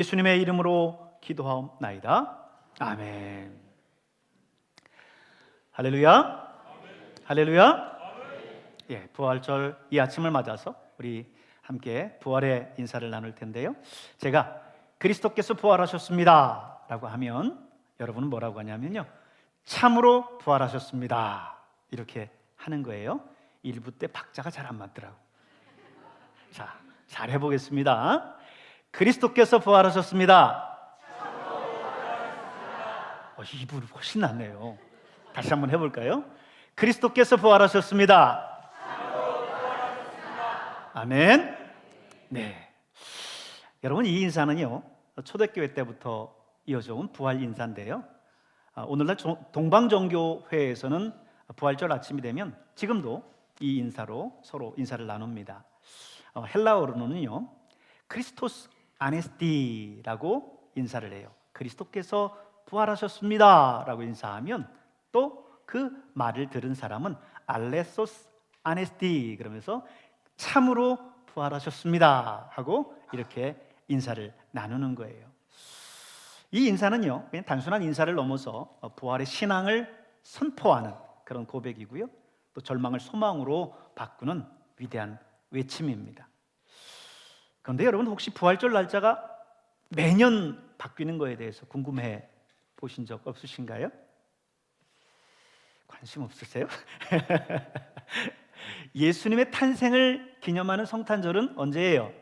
예수님의 이름으로 기도하옵나이다. 아멘. 할렐루야. 할렐루야. 예, 부활절 이 아침을 맞아서 우리 함께 부활의 인사를 나눌 텐데요. 제가 그리스도께서 부활하셨습니다라고 하면 여러분은 뭐라고 하냐면요. 참으로 부활하셨습니다. 이렇게 하는 거예요. 일부 때 박자가 잘 안 맞더라고. 자, 잘 해보겠습니다. 그리스도께서 부활하셨습니다. 어, 이분 훨씬 낫네요. 다시 한번 해볼까요? 그리스도께서 부활하셨습니다. 아멘. 네. 여러분 이 인사는요 초대교회 때부터 이어져 온 부활 인사인데요. 아, 오늘날 조- 동방정교회에서는 부활절 아침이 되면 지금도 이 인사로 서로 인사를 나눕니다. 어, 헬라어로는요 크리스토스 아네스티라고 인사를 해요. 그리스도께서 부활하셨습니다라고 인사하면 또 그 말을 들은 사람은 알레소스 아네스티 그러면서 참으로 부활하셨습니다 하고 이렇게 인사를 나누는 거예요. 이 인사는요 그냥 단순한 인사를 넘어서 어, 부활의 신앙을 선포하는 그런 고백이고요. 또 절망을 소망으로 바꾸는 위대한 외침입니다. 그런데 여러분 혹시 부활절 날짜가 매년 바뀌는 거에 대해서 궁금해 보신 적 없으신가요? 관심 없으세요? 예수님의 탄생을 기념하는 성탄절은 언제예요?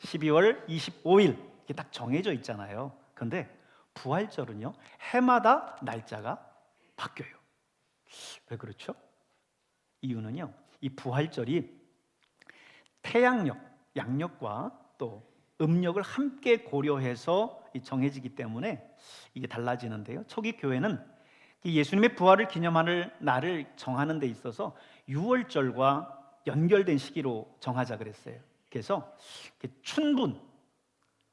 12월 25일 이게 딱 정해져 있잖아요. 그런데 부활절은요 해마다 날짜가 바뀌어요. 왜 그렇죠? 이유는요 이 부활절이 태양력, 양력과 또 음력을 함께 고려해서 이 정해지기 때문에 이게 달라지는데요. 초기 교회는 이 예수님의 부활을 기념하는 날을 정하는 데 있어서 6월절과 연결된 시기로 정하자 그랬어요. 그래서 춘분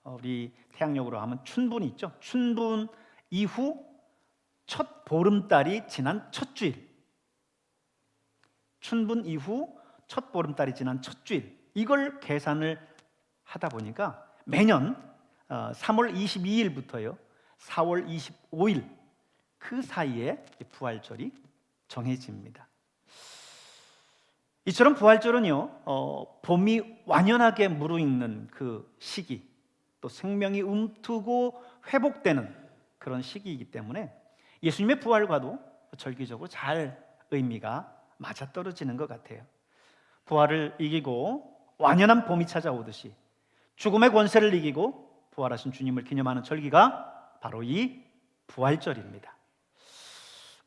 어, 우리 태양력으로 하면 춘분이 있죠. 춘분 이후 첫 보름달이 지난 첫 주일. 춘분 이후 첫 보름달이 지난 첫 주일. 이걸 계산을 하다 보니까 매년 어, 3월 22일부터요. 4월 25일 그 사이에 부활절이 정해집니다. 이처럼 부활절은요, 어, 봄이 완연하게 무르익는 그 시기, 또 생명이 움트고 회복되는 그런 시기이기 때문에 예수님의 부활과도 절기적으로 잘 의미가 맞아 떨어지는 것 같아요. 부활을 이기고 완연한 봄이 찾아오듯이 죽음의 권세를 이기고 부활하신 주님을 기념하는 절기가 바로 이 부활절입니다.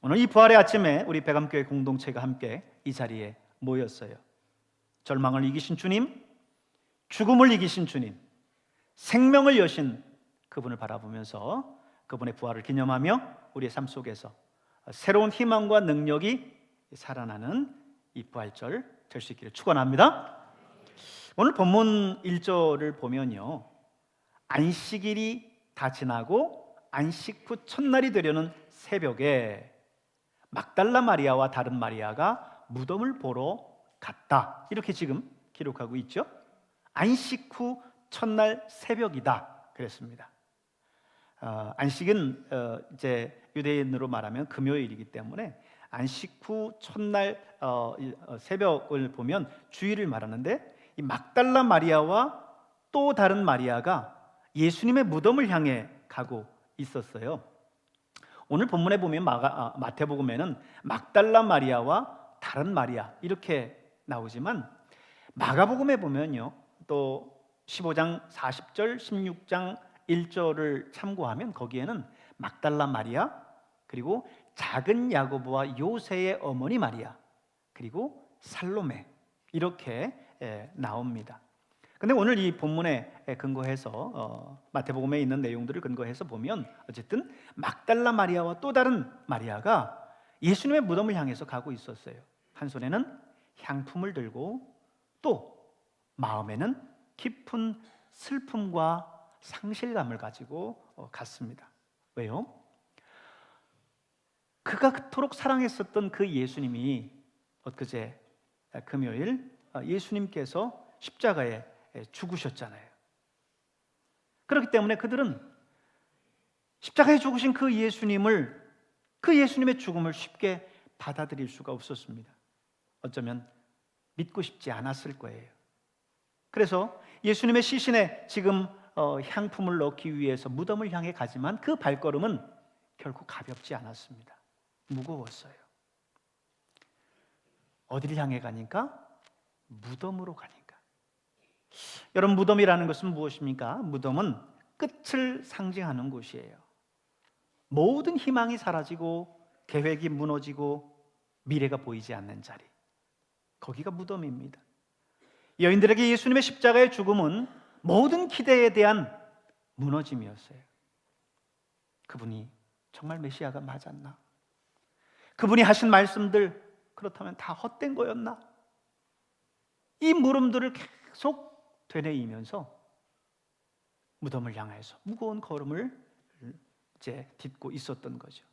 오늘 이 부활의 아침에 우리 백암교회 공동체가 함께 이 자리에 모였어요. 절망을 이기신 주님, 죽음을 이기신 주님, 생명을 여신 그분을 바라보면서 그분의 부활을 기념하며 우리의 삶 속에서 새로운 희망과 능력이 살아나는 이 부활절 될 수 있기를 축원합니다. 오늘 본문 1절을 보면요. 안식일이 다 지나고 안식 후 첫날이 되려는 새벽에 막달라 마리아와 다른 마리아가 무덤을 보러 갔다. 이렇게 지금 기록하고 있죠. 안식 후 첫날 새벽이다. 그랬습니다. 어, 안식은 어, 이제 유대인으로 말하면 금요일이기 때문에 안식 후 첫날 어, 이, 어, 새벽을 보면 주일을 말하는데 이 막달라 마리아와 또 다른 마리아가 예수님의 무덤을 향해 가고 있었어요. 오늘 본문에 보면 아, 마태복음에는 막달라 마리아와 다른 마리아 이렇게 나오지만 마가복음에 보면요 또 15장 40절 16장 1절을 참고하면 거기에는 막달라 마리아 그리고 작은 야고보와 요새의 어머니 마리아 그리고 살로메 이렇게 에, 나옵니다. 근데 오늘 이 본문에 근거해서 어, 마태복음에 있는 내용들을 근거해서 보면 어쨌든 막달라 마리아와 또 다른 마리아가 예수님의 무덤을 향해서 가고 있었어요. 한 손에는 향품을 들고 또 마음에는 깊은 슬픔과 상실감을 가지고 어, 갔습니다. 왜요? 그가 그토록 사랑했었던 그 예수님이 엊그제 금요일 어, 예수님께서 십자가에 죽으셨잖아요. 그렇기 때문에 그들은 십자가에 죽으신 그 예수님을 그 예수님의 죽음을 쉽게 받아들일 수가 없었습니다. 어쩌면 믿고 싶지 않았을 거예요. 그래서 예수님의 시신에 지금 어, 향품을 넣기 위해서 무덤을 향해 가지만 그 발걸음은 결코 가볍지 않았습니다. 무거웠어요. 어디를 향해 가니까? 무덤으로 가니까. 여러분 무덤이라는 것은 무엇입니까? 무덤은 끝을 상징하는 곳이에요. 모든 희망이 사라지고 계획이 무너지고 미래가 보이지 않는 자리. 거기가 무덤입니다. 여인들에게 예수님의 십자가의 죽음은 모든 기대에 대한 무너짐이었어요. 그분이 정말 메시아가 맞았나? 그분이 하신 말씀들 그렇다면 다 헛된 거였나? 이 물음들을 계속 되뇌이면서 무덤을 향해서 무거운 걸음을 이제 딛고 있었던 거죠.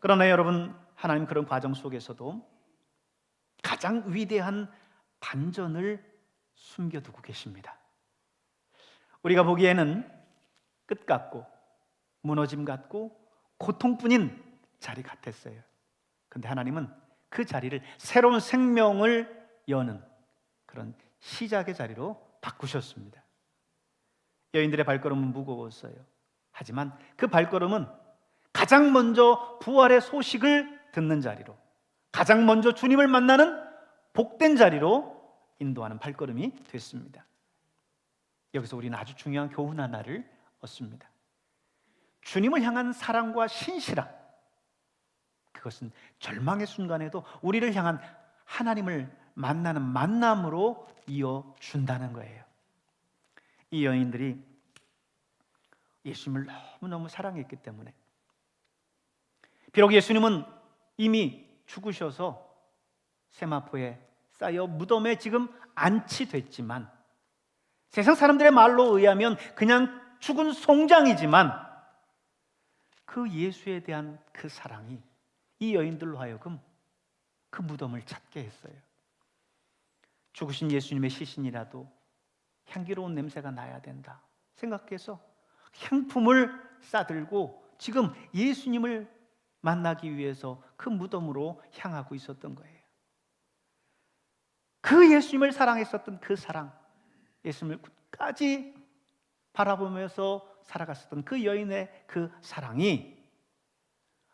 그러나 여러분 하나님 그런 과정 속에서도 가장 위대한 반전을 숨겨두고 계십니다. 우리가 보기에는 끝 같고 무너짐 같고 고통뿐인 자리 같았어요. 근데 하나님은 그 자리를 새로운 생명을 여는 그런 시작의 자리로 바꾸셨습니다. 여인들의 발걸음은 무거웠어요. 하지만 그 발걸음은 가장 먼저 부활의 소식을 듣는 자리로 가장 먼저 주님을 만나는 복된 자리로 인도하는 발걸음이 됐습니다. 여기서 우리는 아주 중요한 교훈 하나를 얻습니다. 주님을 향한 사랑과 신실함. 그것은 절망의 순간에도 우리를 향한 하나님을 만나는 만남으로 이어준다는 거예요. 이 여인들이 예수님을 너무너무 사랑했기 때문에 비록 예수님은 이미 죽으셔서 세마포에 쌓여 무덤에 지금 안치됐지만 세상 사람들의 말로 의하면 그냥 죽은 송장이지만 그 예수에 대한 그 사랑이 이 여인들로 하여금 그 무덤을 찾게 했어요. 죽으신 예수님의 시신이라도 향기로운 냄새가 나야 된다 생각해서 향품을 싸들고 지금 예수님을 만나기 위해서 그 무덤으로 향하고 있었던 거예요. 그 예수님을 사랑했었던 그 사랑, 예수님을 끝까지 바라보면서 살아갔었던 그 여인의 그 사랑이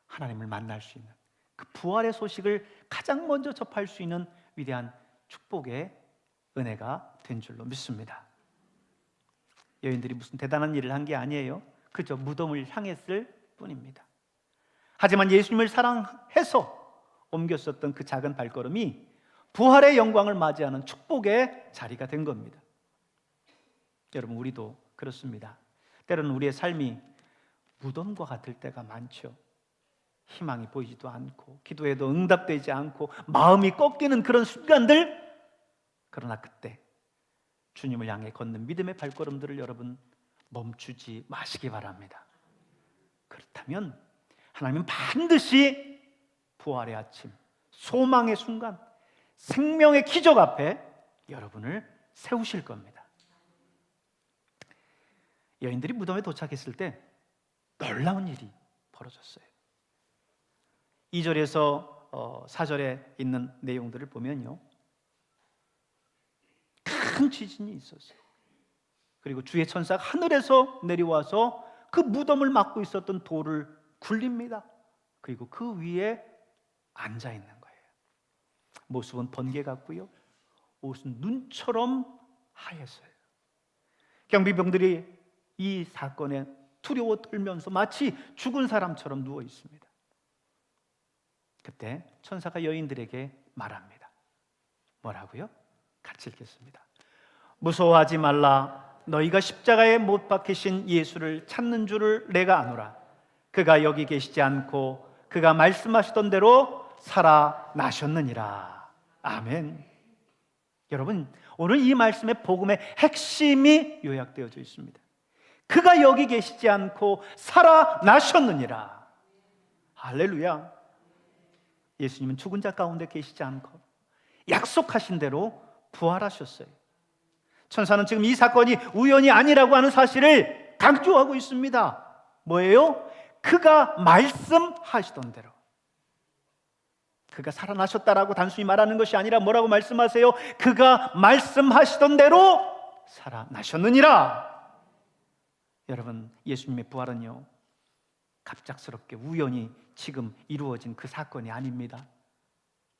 하나님을 만날 수 있는 그 부활의 소식을 가장 먼저 접할 수 있는 위대한 축복의 은혜가 된 줄로 믿습니다. 여인들이 무슨 대단한 일을 한 게 아니에요. 그저 무덤을 향했을 뿐입니다. 하지만 예수님을 사랑해서 옮겼었던 그 작은 발걸음이 부활의 영광을 맞이하는 축복의 자리가 된 겁니다. 여러분, 우리도 그렇습니다. 때로는 우리의 삶이 무덤과 같을 때가 많죠. 희망이 보이지도 않고, 기도에도 응답되지 않고, 마음이 꺾이는 그런 순간들. 그러나 그때 주님을 향해 걷는 믿음의 발걸음들을 여러분 멈추지 마시기 바랍니다. 그렇다면 하나님은 반드시 부활의 아침, 소망의 순간, 생명의 기적 앞에 여러분을 세우실 겁니다. 여인들이 무덤에 도착했을 때 놀라운 일이 벌어졌어요. 2절에서 4절에 있는 내용들을 보면요. 큰 지진이 있었어요. 그리고 주의 천사가 하늘에서 내려와서 그 무덤을 막고 있었던 돌을 굴립니다. 그리고 그 위에 앉아 있는 거예요. 모습은 번개 같고요. 옷은 눈처럼 하였어요. 경비병들이 이 사건에 두려워 떨면서 마치 죽은 사람처럼 누워 있습니다. 그때 천사가 여인들에게 말합니다. 뭐라고요? 같이 읽겠습니다. 무서워하지 말라. 너희가 십자가에 못 박히신 예수를 찾는 줄을 내가 아노라. 그가 여기 계시지 않고 그가 말씀하시던 대로 살아나셨느니라. 아멘. 여러분, 오늘 이 말씀의 복음의 핵심이 요약되어져 있습니다. 그가 여기 계시지 않고 살아나셨느니라. 할렐루야. 예수님은 죽은 자 가운데 계시지 않고 약속하신 대로 부활하셨어요. 천사는 지금 이 사건이 우연이 아니라고 하는 사실을 강조하고 있습니다. 뭐예요? 그가 말씀하시던 대로. 그가 살아나셨다라고 단순히 말하는 것이 아니라 뭐라고 말씀하세요? 그가 말씀하시던 대로 살아나셨느니라. 여러분, 예수님의 부활은요, 갑작스럽게 우연히 지금 이루어진 그 사건이 아닙니다.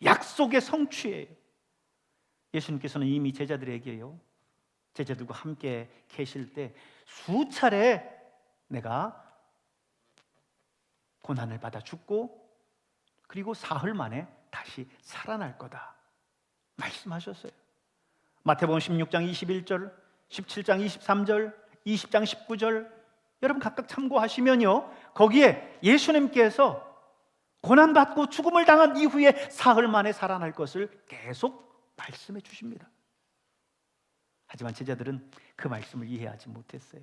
약속의 성취예요. 예수님께서는 이미 제자들에게요, 제자들과 함께 계실 때 수차례 내가 고난을 받아 죽고 그리고 사흘 만에 다시 살아날 거다. 말씀하셨어요. 마태복음 16장 21절, 17장 23절, 20장 19절 여러분 각각 참고하시면요. 거기에 예수님께서 고난 받고 죽음을 당한 이후에 사흘 만에 살아날 것을 계속 말씀해 주십니다. 하지만 제자들은 그 말씀을 이해하지 못했어요.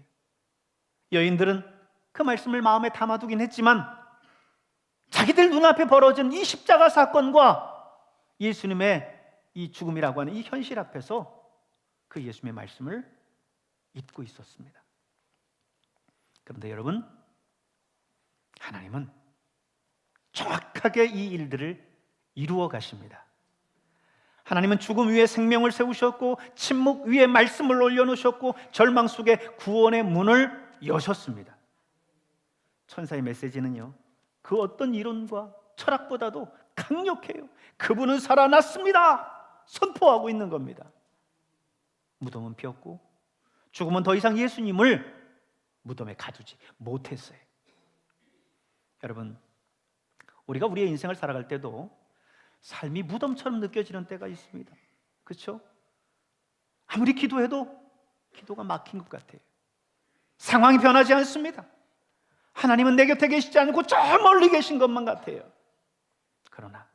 여인들은 그 말씀을 마음에 담아두긴 했지만 자기들 눈앞에 벌어진 이 십자가 사건과 예수님의 이 죽음이라고 하는 이 현실 앞에서 그 예수님의 말씀을 잊고 있었습니다. 그런데 여러분, 하나님은 정확하게 이 일들을 이루어 가십니다. 하나님은 죽음 위에 생명을 세우셨고 침묵 위에 말씀을 올려놓으셨고 절망 속에 구원의 문을 여셨습니다. 천사의 메시지는요. 그 어떤 이론과 철학보다도 강력해요. 그분은 살아났습니다. 선포하고 있는 겁니다. 무덤은 비었고 죽음은 더 이상 예수님을 무덤에 가두지 못했어요. 여러분, 우리가 우리의 인생을 살아갈 때도 삶이 무덤처럼 느껴지는 때가 있습니다. 그렇죠? 아무리 기도해도 기도가 막힌 것 같아요. 상황이 변하지 않습니다. 하나님은 내 곁에 계시지 않고 저 멀리 계신 것만 같아요. 그러나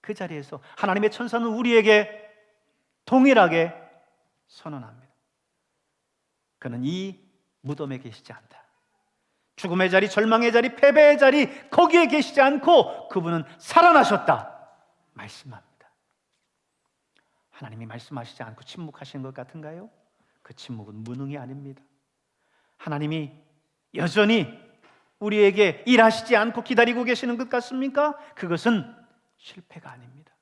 그 자리에서 하나님의 천사는 우리에게 동일하게 선언합니다. 그는 이 무덤에 계시지 않다. 죽음의 자리, 절망의 자리, 패배의 자리, 거기에 계시지 않고 그분은 살아나셨다. 말씀합니다. 하나님이 말씀하시지 않고 침묵하시는 것 같은가요? 그 침묵은 무능이 아닙니다. 하나님이 여전히 우리에게 일하시지 않고 기다리고 계시는 것 같습니까? 그것은 실패가 아닙니다.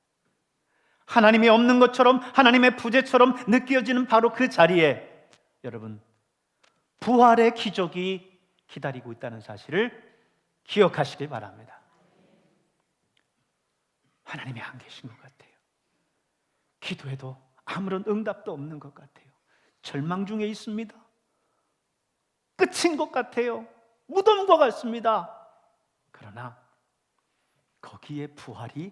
하나님이 없는 것처럼 하나님의 부재처럼 느껴지는 바로 그 자리에 여러분 부활의 기적이 기다리고 있다는 사실을 기억하시길 바랍니다. 하나님이 안 계신 것 같아요. 기도해도 아무런 응답도 없는 것 같아요. 절망 중에 있습니다. 끝인 것 같아요. 무덤과 같습니다. 그러나 거기에 부활이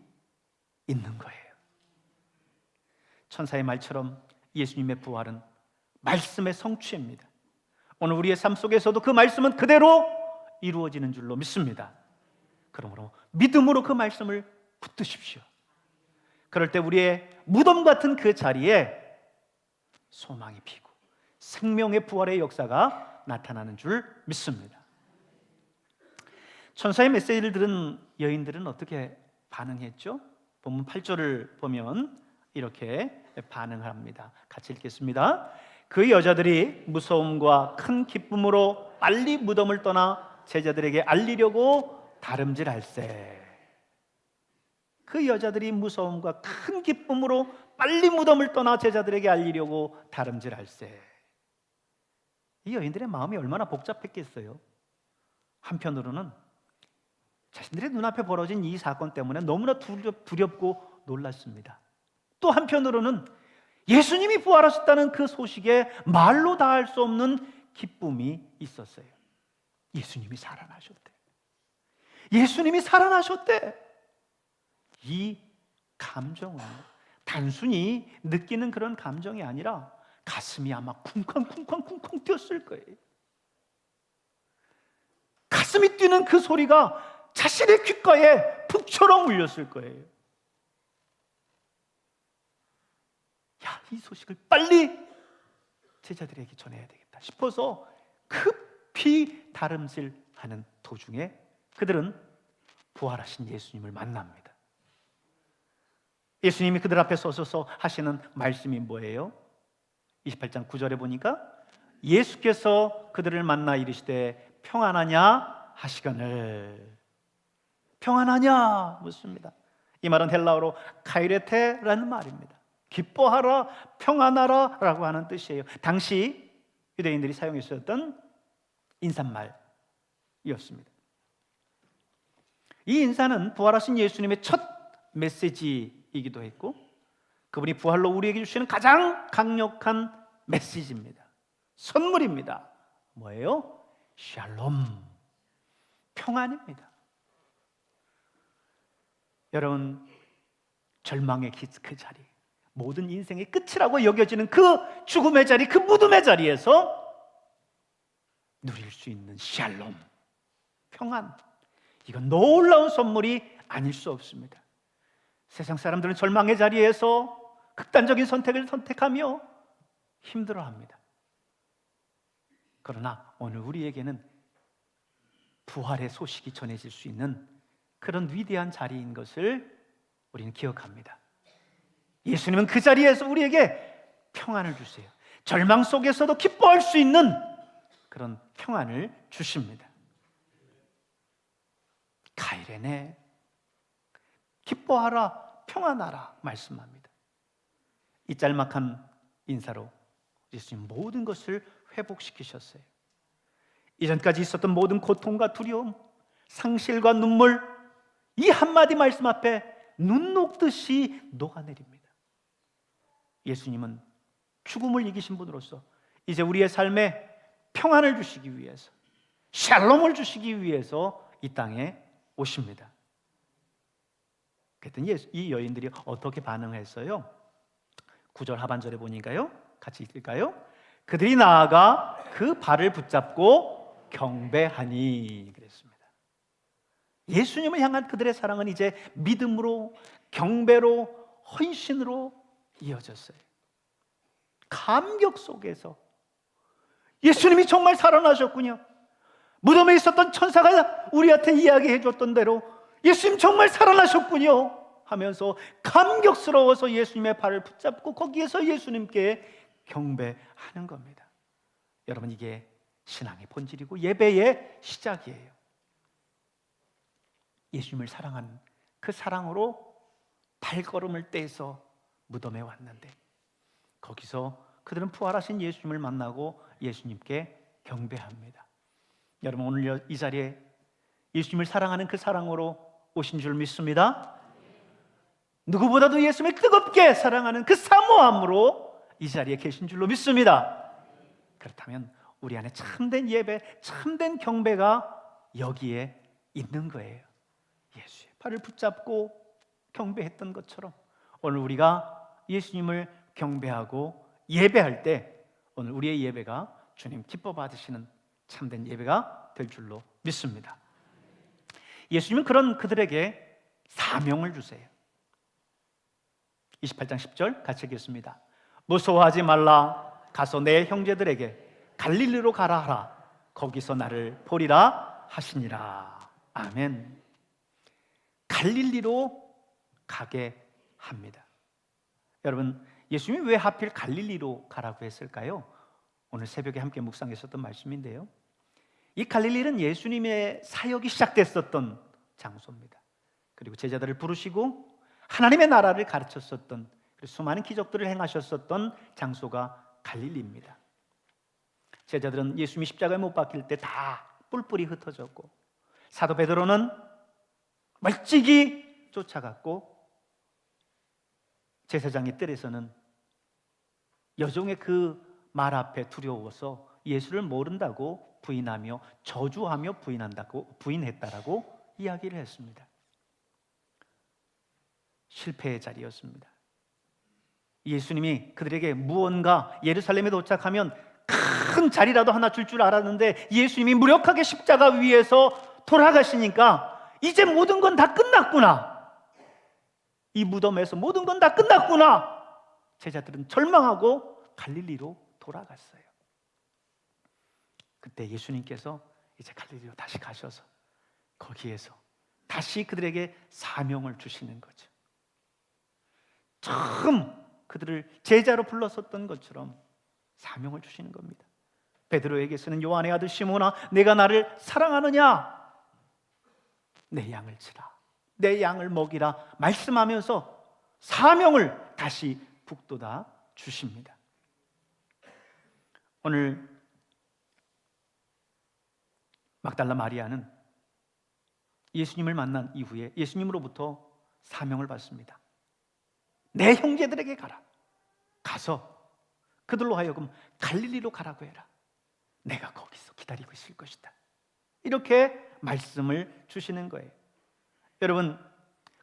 있는 거예요. 천사의 말처럼 예수님의 부활은 말씀의 성취입니다. 오늘 우리의 삶 속에서도 그 말씀은 그대로 이루어지는 줄로 믿습니다. 그러므로 믿음으로 그 말씀을 붙드십시오. 그럴 때 우리의 무덤 같은 그 자리에 소망이 피고 생명의 부활의 역사가 나타나는 줄 믿습니다. 천사의 메시지를 들은 여인들은 어떻게 반응했죠? 본문 8절을 보면 이렇게 반응을 합니다. 같이 읽겠습니다. 그 여자들이 무서움과 큰 기쁨으로 빨리 무덤을 떠나 제자들에게 알리려고 다름질할세. 그 여자들이 무서움과 큰 기쁨으로 빨리 무덤을 떠나 제자들에게 알리려고 다름질할세. 이 여인들의 마음이 얼마나 복잡했겠어요. 한편으로는 자신들의 눈앞에 벌어진 이 사건 때문에 너무나 두렵, 고 놀랐습니다. 또 한편으로는 예수님이 부활하셨다는 그 소식에 말로 다 할 수 없는 기쁨이 있었어요. 예수님이 살아나셨대. 예수님이 살아나셨대. 이 감정은 단순히 느끼는 그런 감정이 아니라 가슴이 아마 쿵쾅쿵쾅쿵쾅 뛰었을 거예요. 가슴이 뛰는 그 소리가 자신의 귓가에 북처럼 울렸을 거예요. 야, 이 소식을 빨리 제자들에게 전해야 되겠다 싶어서 급히 다름질하는 도중에 그들은 부활하신 예수님을 만납니다. 예수님이 그들 앞에 서셔서 하시는 말씀이 뭐예요? 28장 9절에 보니까 예수께서 그들을 만나 이르시되 평안하냐 하시거늘 평안하냐 묻습니다. 이 말은 헬라어로 카이레테라는 말입니다. 기뻐하라, 평안하라 라고 하는 뜻이에요. 당시 유대인들이 사용했었던 인사말이었습니다. 이 인사는 부활하신 예수님의 첫 메시지이기도 했고 그분이 부활로 우리에게 주시는 가장 강력한 메시지입니다. 선물입니다. 뭐예요? 샬롬. 평안입니다. 여러분 절망의 그 자리, 모든 인생의 끝이라고 여겨지는 그 죽음의 자리, 그 무덤의 자리에서 누릴 수 있는 샬롬, 평안. 이건 놀라운 선물이 아닐 수 없습니다. 세상 사람들은 절망의 자리에서 극단적인 선택을 선택하며 힘들어합니다. 그러나 오늘 우리에게는 부활의 소식이 전해질 수 있는 그런 위대한 자리인 것을 우리는 기억합니다. 예수님은 그 자리에서 우리에게 평안을 주세요. 절망 속에서도 기뻐할 수 있는 그런 평안을 주십니다. 가이레네 기뻐하라 평안하라 말씀합니다. 이 짤막한 인사로 예수님 모든 것을 회복시키셨어요. 이전까지 있었던 모든 고통과 두려움, 상실과 눈물 이 한마디 말씀 앞에 눈 녹듯이 녹아내립니다. 예수님은 죽음을 이기신 분으로서 이제 우리의 삶에 평안을 주시기 위해서 샬롬을 주시기 위해서 이 땅에 오십니다. 그랬더니 이 여인들이 어떻게 반응했어요? 9절 하반절에 보니까요. 같이 읽을까요? 그들이 나아가 그 발을 붙잡고 경배하니 그랬습니다. 예수님을 향한 그들의 사랑은 이제 믿음으로 경배로 헌신으로 이어졌어요. 감격 속에서 예수님이 정말 살아나셨군요. 무덤에 있었던 천사가 우리한테 이야기해 줬던 대로 예수님 정말 살아나셨군요. 하면서 감격스러워서 예수님의 발을 붙잡고 거기에서 예수님께 경배하는 겁니다. 여러분 이게 신앙의 본질이고 예배의 시작이에요. 예수님을 사랑한 그 사랑으로 발걸음을 떼서 무덤에 왔는데 거기서 그들은 부활하신 예수님을 만나고 예수님께 경배합니다. 여러분 오늘 이 자리에 예수님을 사랑하는 그 사랑으로 오신 줄 믿습니다. 누구보다도 예수님을 뜨겁게 사랑하는 그 사모함으로 이 자리에 계신 줄로 믿습니다. 그렇다면 우리 안에 참된 예배, 참된 경배가 여기에 있는 거예요. 예수의 발을 붙잡고 경배했던 것처럼 오늘 우리가 예수님을 경배하고 예배할 때 오늘 우리의 예배가 주님 기뻐 받으시는 참된 예배가 될 줄로 믿습니다. 예수님은 그런 그들에게 사명을 주세요. 28장 10절 같이 읽겠습니다. 무서워하지 말라. 가서 내 형제들에게 갈릴리로 가라 하라. 거기서 나를 보리라 하시니라. 아멘. 갈릴리로 가게 합니다. 여러분, 예수님이 왜 하필 갈릴리로 가라고 했을까요? 오늘 새벽에 함께 묵상했었던 말씀인데요. 이 갈릴리는 예수님의 사역이 시작됐었던 장소입니다. 그리고 제자들을 부르시고 하나님의 나라를 가르쳤었던 수많은 기적들을 행하셨었던 장소가 갈릴리입니다. 제자들은 예수님이 십자가에 못 박힐 때 다 뿔뿔이 흩어졌고 사도 베드로는 멀찍이 쫓아갔고 제사장의 뜰에서는 여종의 그 말 앞에 두려워서 예수를 모른다고 부인하며 저주하며 부인한다고 부인했다라고 이야기를 했습니다. 실패의 자리였습니다. 예수님이 그들에게 무언가 예루살렘에 도착하면 큰 자리라도 하나 줄줄 알았는데 예수님이 무력하게 십자가 위에서 돌아가시니까 이제 모든 건 다 끝났구나. 이 무덤에서 모든 건 다 끝났구나. 제자들은 절망하고 갈릴리로 돌아갔어요. 그때 예수님께서 이제 갈릴리로 다시 가셔서 거기에서 다시 그들에게 사명을 주시는 거죠. 처음 그들을 제자로 불렀었던 것처럼 사명을 주시는 겁니다. 베드로에게서는 요한의 아들 시몬아 내가 나를 사랑하느냐 내 양을 치라 내 양을 먹이라 말씀하면서 사명을 다시 북돋아 주십니다. 오늘 막달라 마리아는 예수님을 만난 이후에 예수님으로부터 사명을 받습니다. 내 형제들에게 가라. 가서 그들로 하여금 갈릴리로 가라고 해라. 내가 거기서 기다리고 있을 것이다. 이렇게 말씀을 주시는 거예요. 여러분,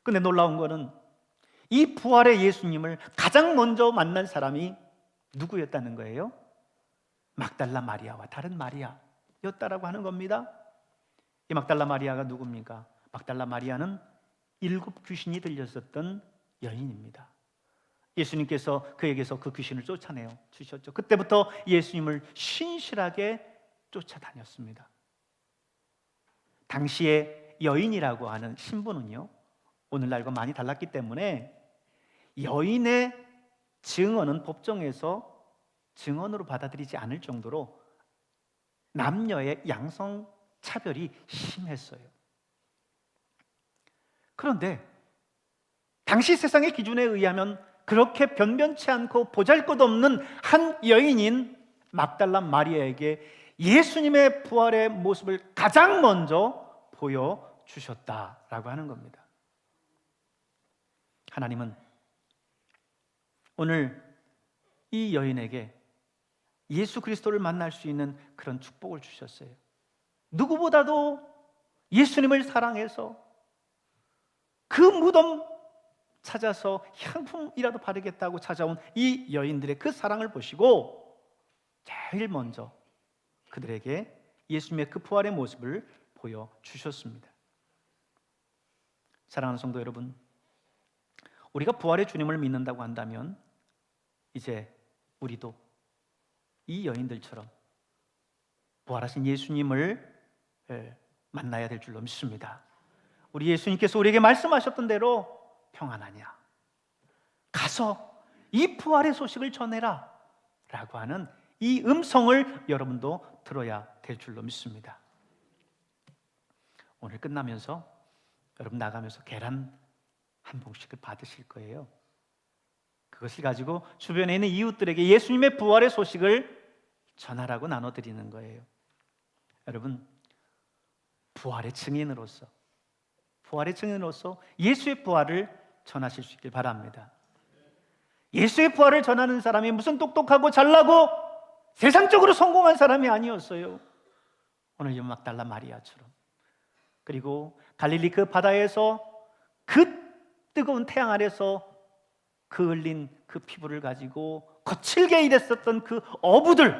근데 놀라운 거는 이 부활의 예수님을 가장 먼저 만난 사람이 누구였다는 거예요? 막달라 마리아와 다른 마리아였다라고 하는 겁니다. 이 막달라 마리아가 누굽니까? 막달라 마리아는 일곱 귀신이 들렸었던 여인입니다. 예수님께서 그에게서 그 귀신을 쫓아내어 주셨죠. 그때부터 예수님을 신실하게 쫓아다녔습니다. 당시에 여인이라고 하는 신분은요, 오늘날과 많이 달랐기 때문에 여인의 증언은 법정에서 증언으로 받아들이지 않을 정도로 남녀의 양성 차별이 심했어요. 그런데 당시 세상의 기준에 의하면 그렇게 변변치 않고 보잘것없는 한 여인인 막달라 마리아에게 예수님의 부활의 모습을 가장 먼저 보여 주셨다라고 하는 겁니다. 하나님은 오늘 이 여인에게 예수 그리스도를 만날 수 있는 그런 축복을 주셨어요. 누구보다도 예수님을 사랑해서 그 무덤 찾아서 향품이라도 바르겠다고 찾아온 이 여인들의 그 사랑을 보시고 제일 먼저 그들에게 예수님의 그 부활의 모습을 보여 주셨습니다. 사랑하는 성도 여러분, 우리가 부활의 주님을 믿는다고 한다면 이제 우리도 이 여인들처럼 부활하신 예수님을 예, 만나야 될 줄로 믿습니다. 우리 예수님께서 우리에게 말씀하셨던 대로 평안하냐? 가서 이 부활의 소식을 전해라. 라고 하는 이 음성을 여러분도 들어야 될 줄로 믿습니다. 오늘 끝나면서 여러분 나가면서 계란 한 봉씩을 받으실 거예요. 그것을 가지고 주변에 있는 이웃들에게 예수님의 부활의 소식을 전하라고 나눠드리는 거예요. 여러분, 부활의 증인으로서, 부활의 증인으로서 예수의 부활을 전하실 수 있길 바랍니다. 예수의 부활을 전하는 사람이 무슨 똑똑하고 잘나고 세상적으로 성공한 사람이 아니었어요. 오늘 이 막달라 마리아처럼. 그리고 갈릴리 그 바다에서 그 뜨거운 태양 아래서 그 흘린 그 피부를 가지고 거칠게 일했었던 그 어부들,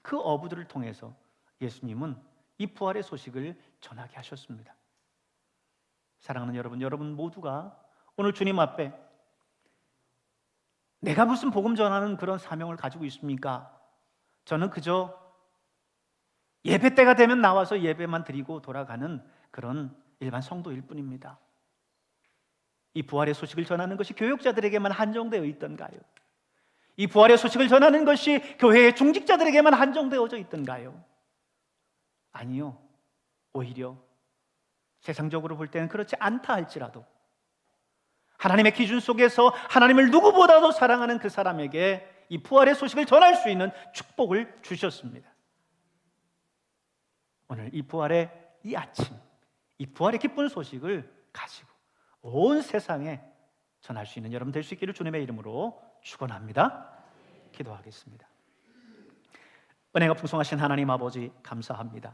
그 어부들을 통해서 예수님은 이 부활의 소식을 전하게 하셨습니다. 사랑하는 여러분, 여러분 모두가 오늘 주님 앞에 내가 무슨 복음 전하는 그런 사명을 가지고 있습니까? 저는 그저 예배 때가 되면 나와서 예배만 드리고 돌아가는 그런 일반 성도일 뿐입니다. 이 부활의 소식을 전하는 것이 교육자들에게만 한정되어 있던가요? 이 부활의 소식을 전하는 것이 교회의 중직자들에게만 한정되어져 있던가요? 아니요. 오히려 세상적으로 볼 때는 그렇지 않다 할지라도 하나님의 기준 속에서 하나님을 누구보다도 사랑하는 그 사람에게 이 부활의 소식을 전할 수 있는 축복을 주셨습니다. 오늘 이 부활의 이 아침, 이 부활의 기쁜 소식을 가지고 온 세상에 전할 수 있는 여러분 될 수 있기를 주님의 이름으로 축원합니다. 기도하겠습니다. 은혜가 풍성하신 하나님 아버지 감사합니다.